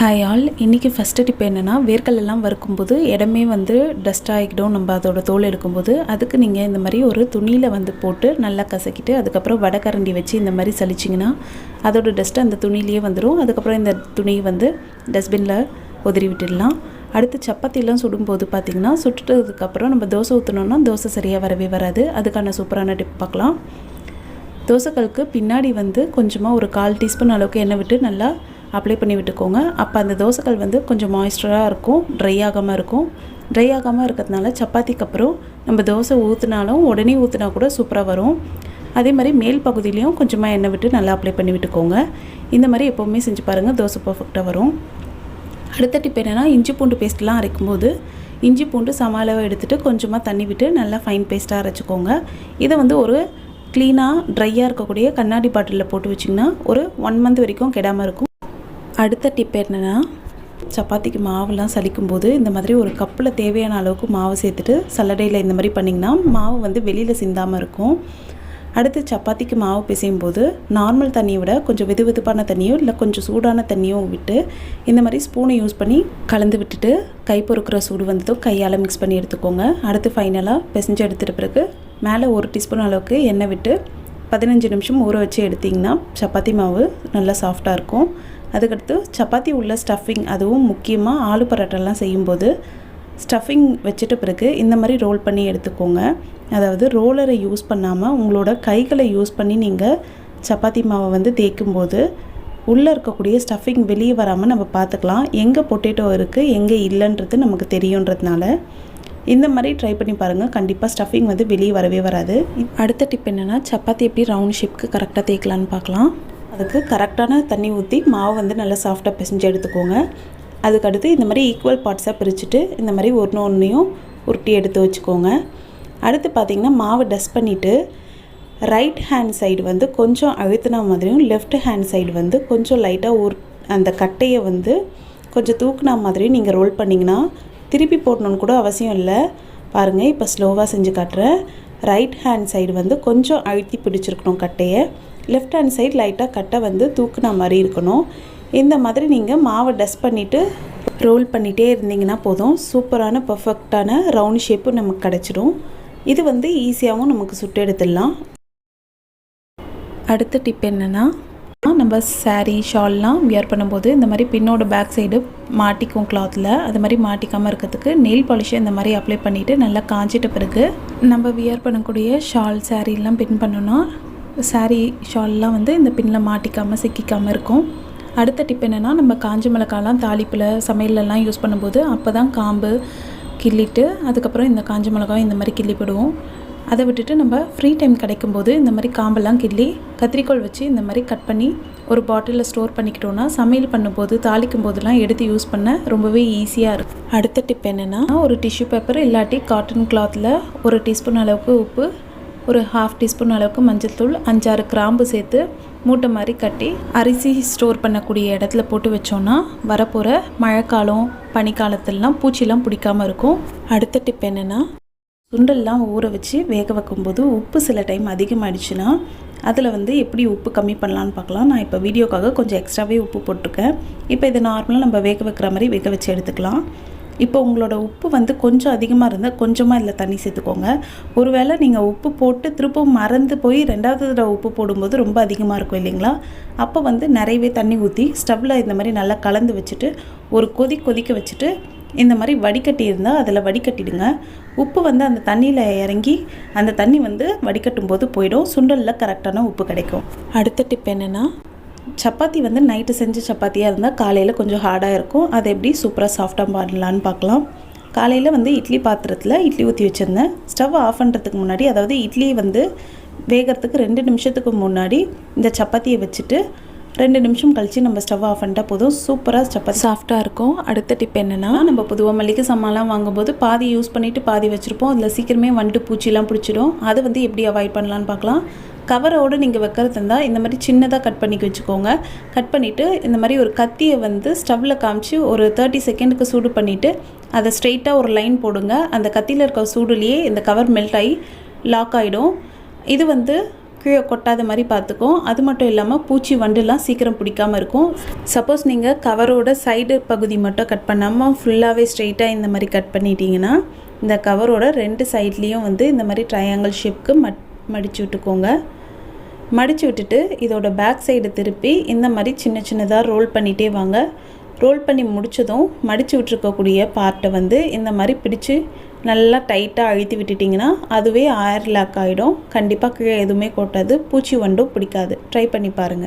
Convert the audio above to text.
Hi all இன்றைக்கி first tip என்னென்னா வேர்க்கடலெல்லாம் வறுக்கும்போது இடமே வந்து டஸ்ட் ஆகிக்கிடும் நம்ம அதோட தோல் எடுக்கும்போது அதுக்கு நீங்கள் இந்த மாதிரி ஒரு துணியில் வந்து போட்டு நல்லா கசக்கிட்டு அதுக்கப்புறம் வடக்கரண்டி வச்சு இந்த மாதிரி சளிச்சிங்கன்னா அதோட டஸ்ட்டு அந்த துணியிலேயே வந்துடும் அதுக்கப்புறம் இந்த துணியை வந்து டஸ்ட்பினில் உதறி விட்டுடலாம். அடுத்து சப்பாத்திலாம் சுடும்போது பார்த்திங்கன்னா சுட்டுட்டதுக்கப்புறம் நம்ம தோசை ஊற்றினோன்னா தோசை சரியாக வரவே வராது. அதுக்கான சூப்பரான டிப் பார்க்கலாம் தோசைக்கலுக்கு பின்னாடி வந்து கொஞ்சமாக ஒரு கால் டீஸ்பூன் அளவுக்கு எண்ணெய் விட்டு நல்லா அப்ளை பண்ணி விட்டுக்கோங்க. அப்போ அந்த தோசைக்கல் வந்து கொஞ்சம் மாய்ஸ்டராக இருக்கும் ட்ரை ஆகாமல் இருக்கும். ட்ரை ஆகாமல் இருக்கிறதுனால சப்பாத்திக்கு அப்புறம் நம்ம தோசை ஊற்றினாலும் உடனே ஊற்றினா கூட சூப்பராக வரும். அதே மாதிரி மேல் பகுதியிலையும் கொஞ்சமாக எண்ணெய் விட்டு நல்லா அப்ளை பண்ணி விட்டுக்கோங்க. இந்த மாதிரி எப்போவுமே செஞ்சு பாருங்கள் தோசை பர்ஃபெக்டாக வரும். அடுத்த டிப் என்னென்னா இஞ்சி பூண்டு பேஸ்ட்லாம் அரைக்கும்போது இஞ்சி பூண்டு சம அளவு எடுத்துகிட்டு கொஞ்சமாக தண்ணி விட்டு நல்லா ஃபைன் பேஸ்ட்டாக அரைச்சிக்கோங்க. இதை வந்து ஒரு க்ளீனாக ட்ரையாக இருக்கக்கூடிய கண்ணாடி பாட்டிலில் போட்டு வச்சிங்கன்னா ஒரு ஒன் மந்த் வரைக்கும் கெடாமல் இருக்கும். அடுத்த டிப் என்னென்னா சப்பாத்திக்கு மாவுலாம் சலிக்கும்போது இந்த மாதிரி ஒரு கப்பில் தேவையான அளவுக்கு மாவு சேர்த்துட்டு சல்லடையில் இந்த மாதிரி பண்ணிங்கன்னா மாவு வந்து வெளியில் சிந்தாமல் இருக்கும். அடுத்து சப்பாத்திக்கு மாவு பிசையும் போது நார்மல் தண்ணியை விட கொஞ்சம் வெது வெதுப்பான தண்ணியோ இல்லை கொஞ்சம் சூடான தண்ணியோ விட்டு இந்த மாதிரி ஸ்பூனை யூஸ் பண்ணி கலந்து விட்டுட்டு கை பொறுக்கிற சூடு வந்ததும் கையால் மிக்ஸ் பண்ணி எடுத்துக்கோங்க. அடுத்து ஃபைனலாக பிசைஞ்சு எடுத்துகிட்ட பிறகு மேலே ஒரு டீஸ்பூன் அளவுக்கு எண்ணெய் விட்டு பதினஞ்சு நிமிஷம் ஊற வச்சு எடுத்திங்கன்னா சப்பாத்தி மாவு நல்லா சாஃப்டாக இருக்கும். அதுக்கடுத்து சப்பாத்தி உள்ள ஸ்டஃபிங் அதுவும் முக்கியமாக ஆலு பரோட்டாலாம் செய்யும்போது ஸ்டஃபிங் வச்சுட்ட பிறகு இந்த மாதிரி ரோல் பண்ணி எடுத்துக்கோங்க. அதாவது ரோலரை யூஸ் பண்ணாமல் உங்களோட கைகளை யூஸ் பண்ணி நீங்கள் சப்பாத்தி மாவை வந்து தேய்க்கும்போது உள்ளே இருக்கக்கூடிய ஸ்டஃபிங் வெளியே வராமல் நம்ம பார்த்துக்கலாம். எங்கே பொட்டேட்டோ இருக்குது எங்கே இல்லைன்றது நமக்கு தெரியுன்றதுனால இந்த மாதிரி ட்ரை பண்ணி பாருங்கள் கண்டிப்பாக ஸ்டஃபிங் வந்து வெளியே வரவே வராது. அடுத்த டிப் என்னென்னா சப்பாத்தி எப்படி ரவுண்ட் ஷேப்க்கு கரெக்டாக தேய்க்கலான்னு பார்க்கலாம். அதுக்கு கரெக்டான தண்ணி ஊற்றி மாவு வந்து நல்லா சாஃப்டாக பிசைஞ்சு எடுத்துக்கோங்க. அதுக்கடுத்து இந்த மாதிரி ஈக்குவல் பார்ட்ஸாக பிரிச்சுட்டு இந்த மாதிரி ஒன்று ஒன்றையும் உருட்டி எடுத்து வச்சுக்கோங்க. அடுத்து பார்த்திங்கன்னா மாவு டஸ்ட் பண்ணிவிட்டு ரைட் ஹேண்ட் சைடு வந்து கொஞ்சம் அழுத்தின மாதிரியும் லெஃப்ட் ஹேண்ட் சைடு வந்து கொஞ்சம் லைட்டாக ஊர் அந்த கட்டையை வந்து கொஞ்சம் தூக்குனா மாதிரியும் நீங்கள் ரோல் பண்ணிங்கன்னா திருப்பி போடணுன்னு கூட அவசியம் இல்லை. பாருங்கள் இப்போ ஸ்லோவாக செஞ்சு காட்டுறேன் ரைட் ஹேண்ட் சைடு வந்து கொஞ்சம் அழுத்தி பிடிச்சிருக்கணும் கட்டையை. லெஃப்ட் ஹேண்ட் சைடு லைட்டாக கட்டை வந்து தூக்குன மாதிரி இருக்கணும். இந்த மாதிரி நீங்கள் மாவை டஸ்ட் பண்ணிவிட்டு ரோல் பண்ணிகிட்டே இருந்தீங்கன்னா போதும். சூப்பரான பர்ஃபெக்டான ரவுண்ட் ஷேப்பு நமக்கு கிடச்சிடும் இது வந்து ஈஸியாகவும் நமக்கு சுட்டு எடுத்துடலாம். அடுத்த டிப் என்னென்னா நம்ம சாரீ ஷால்லாம் வியர் பண்ணும்போது இந்த மாதிரி பின்னோட பேக் சைடு மாட்டிக்கும் கிளாத்தில் அது மாதிரி மாட்டிக்காமல் இருக்கிறதுக்கு நெயில் பாலிஷை இந்த மாதிரி அப்ளை பண்ணிவிட்டு நல்லா காஞ்சிட்ட பிறகு நம்ம வியர் பண்ணக்கூடிய ஷால் சாரீலாம் பின் பண்ணோன்னா சாரீ ஷால்லாம் வந்து இந்த பின்னில் மாட்டிக்காமல் சிக்கிக்காமல் இருக்கும். அடுத்த டிப் என்னென்னா நம்ம காஞ்ச மிளகாலாம் தாளிப்பில் சமையலெல்லாம் யூஸ் பண்ணும்போது அப்போ தான் காம்பு கிள்ளிட்டு அதுக்கப்புறம் இந்த காஞ்ச மிளகாய் இந்த மாதிரி கிள்ளி போடுவோம். அதை விட்டுட்டு நம்ம ஃப்ரீ டைம் கிடைக்கும்போது இந்த மாதிரி காம்பெல்லாம் கிள்ளி கத்திரிக்கோள் வச்சு இந்த மாதிரி கட் பண்ணி ஒரு பாட்டிலில் ஸ்டோர் பண்ணிக்கிட்டோன்னா சமையல் பண்ணும்போது தாளிக்கும் போதெல்லாம் எடுத்து யூஸ் பண்ண ரொம்பவே ஈஸியாக இருக்கும். அடுத்த டிப் என்னென்னா ஒரு டிஷ்யூ பேப்பர் இல்லாட்டி காட்டன் கிளாத்தில் ஒரு டீஸ்பூன் அளவுக்கு உப்பு ஒரு ஹாஃப் டீஸ்பூன் அளவுக்கு மஞ்சள் தூள் அஞ்சாறு கிராம்பு சேர்த்து மூட்டை மாதிரி கட்டி அரிசி ஸ்டோர் பண்ணக்கூடிய இடத்துல போட்டு வச்சோன்னா வரப்போகிற மழைக்காலம் பனிக்காலத்துலலாம் பூச்சிலாம் பிடிக்காமல் இருக்கும். அடுத்த டிப் என்னென்னா சுண்டல்லாம் ஊற வச்சு வேக வைக்கும்போது உப்பு சில டைம் அதிகமாகிடுச்சுன்னா அதில் வந்து எப்படி உப்பு கம்மி பண்ணலான்னு பார்க்கலாம். நான் இப்போ வீடியோக்காக கொஞ்சம் எக்ஸ்ட்ராவே உப்பு போட்டிருக்கேன். இப்போ இதை நார்மலாக நம்ம வேக வைக்கிற மாதிரி வேக வச்சு எடுத்துக்கலாம். இப்போ உங்களோட உப்பு வந்து கொஞ்சம் அதிகமாக இருந்தால் கொஞ்சமாக இதில் தண்ணி சேர்த்துக்கோங்க. ஒருவேளை நீங்கள் உப்பு போட்டு திருப்பவும் மறந்து போய் ரெண்டாவது தடவை உப்பு போடும்போது ரொம்ப அதிகமாக இருக்கும் இல்லைங்களா? அப்போ வந்து நிறையவே தண்ணி ஊற்றி ஸ்டவ்வில் இந்த மாதிரி நல்லா கலந்து வச்சுட்டு ஒரு கொதி கொதிக்க வச்சுட்டு இந்த மாதிரி வடிகட்டி இருந்தால் அதில் வடிகட்டிடுங்க. உப்பு வந்து அந்த தண்ணியில் இறங்கி அந்த தண்ணி வந்து வடிகட்டும் போது போயிடும். சுண்டலில் கரெக்டான உப்பு கிடைக்கும். அடுத்த டிப் என்னென்னா சப்பாத்தி வந்து நைட்டு செஞ்ச சப்பாத்தியாக இருந்தால் காலையில் கொஞ்சம் ஹார்டாக இருக்கும். அதை எப்படி சூப்பராக சாஃப்டாக பண்ணலான்னு பார்க்கலாம் காலையில் வந்து இட்லி பாத்திரத்தில் இட்லி ஊற்றி வச்சுருந்தேன். ஸ்டவ் ஆஃப் பண்ணுறதுக்கு முன்னாடி அதாவது இட்லி வந்து வேகிறதுக்கு ரெண்டு நிமிஷத்துக்கு முன்னாடி இந்த சப்பாத்தியை வச்சுட்டு ரெண்டு நிமிஷம் கழித்து நம்ம ஸ்டவ் ஆஃப் பண்ணிட்டா போதும். சூப்பராக சப்பாத்தி சாஃப்டாக இருக்கும். அடுத்த டிப் என்னென்னா நம்ம பொதுவாக மல்லிகை சாமான்லாம் வாங்கும்போது பாதி யூஸ் பண்ணிவிட்டு பாதி வச்சுருப்போம். அதில் சீக்கிரமே வந்துட்டு பூச்சிலாம் பிடிச்சிடும். அதை வந்து எப்படி அவாய்ட் பண்ணலான்னு பார்க்கலாம் கவரோடு நீங்கள் வைக்கிறது இருந்தால் இந்த மாதிரி சின்னதாக கட் பண்ணி வச்சுக்கோங்க. கட் பண்ணிவிட்டு இந்த மாதிரி ஒரு கத்தியை வந்து ஸ்டவ்வில் காமிச்சு ஒரு தேர்ட்டி செகண்டுக்கு சூடு பண்ணிவிட்டு அதை ஸ்ட்ரெயிட்டாக ஒரு லைன் போடுங்க. அந்த கத்தியில் இருக்க சூடுலேயே இந்த கவர் மெல்ட் ஆகி லாக் ஆகிடும் இது வந்து கீழே கொட்டாத மாதிரி பார்த்துக்கும் அது மட்டும் இல்லாமல் பூச்சி வண்டுலாம் சீக்கிரம் பிடிக்காம இருக்கும். சப்போஸ் நீங்கள் கவரோட சைடு பகுதி மட்டும் கட் பண்ணாமல் ஃபுல்லாகவே ஸ்ட்ரெயிட்டாக இந்த மாதிரி கட் பண்ணிட்டீங்கன்னா இந்த கவரோட ரெண்டு சைட்லேயும் வந்து இந்த மாதிரி ட்ரையாங்கிள் ஷேப்க்கு மட் மடித்து விட்டுக்கோங்க. மடித்து விட்டுட்டு இதோட பேக் சைடு திருப்பி இந்த மாதிரி சின்ன சின்னதாக ரோல் பண்ணிகிட்டே வாங்க. ரோல் பண்ணி முடித்ததும் மடித்து விட்டுருக்கக்கூடிய பார்ட்டை வந்து இந்த மாதிரி பிடிச்சு நல்லா டைட்டாக அழுத்தி விட்டுட்டிங்கன்னா அதுவே ஆயர் லாக் ஆகிடும் கண்டிப்பாக கீழே எதுவுமே கொட்டாது. பூச்சி வண்டும் பிடிக்காது. ட்ரை பண்ணி பாருங்கள்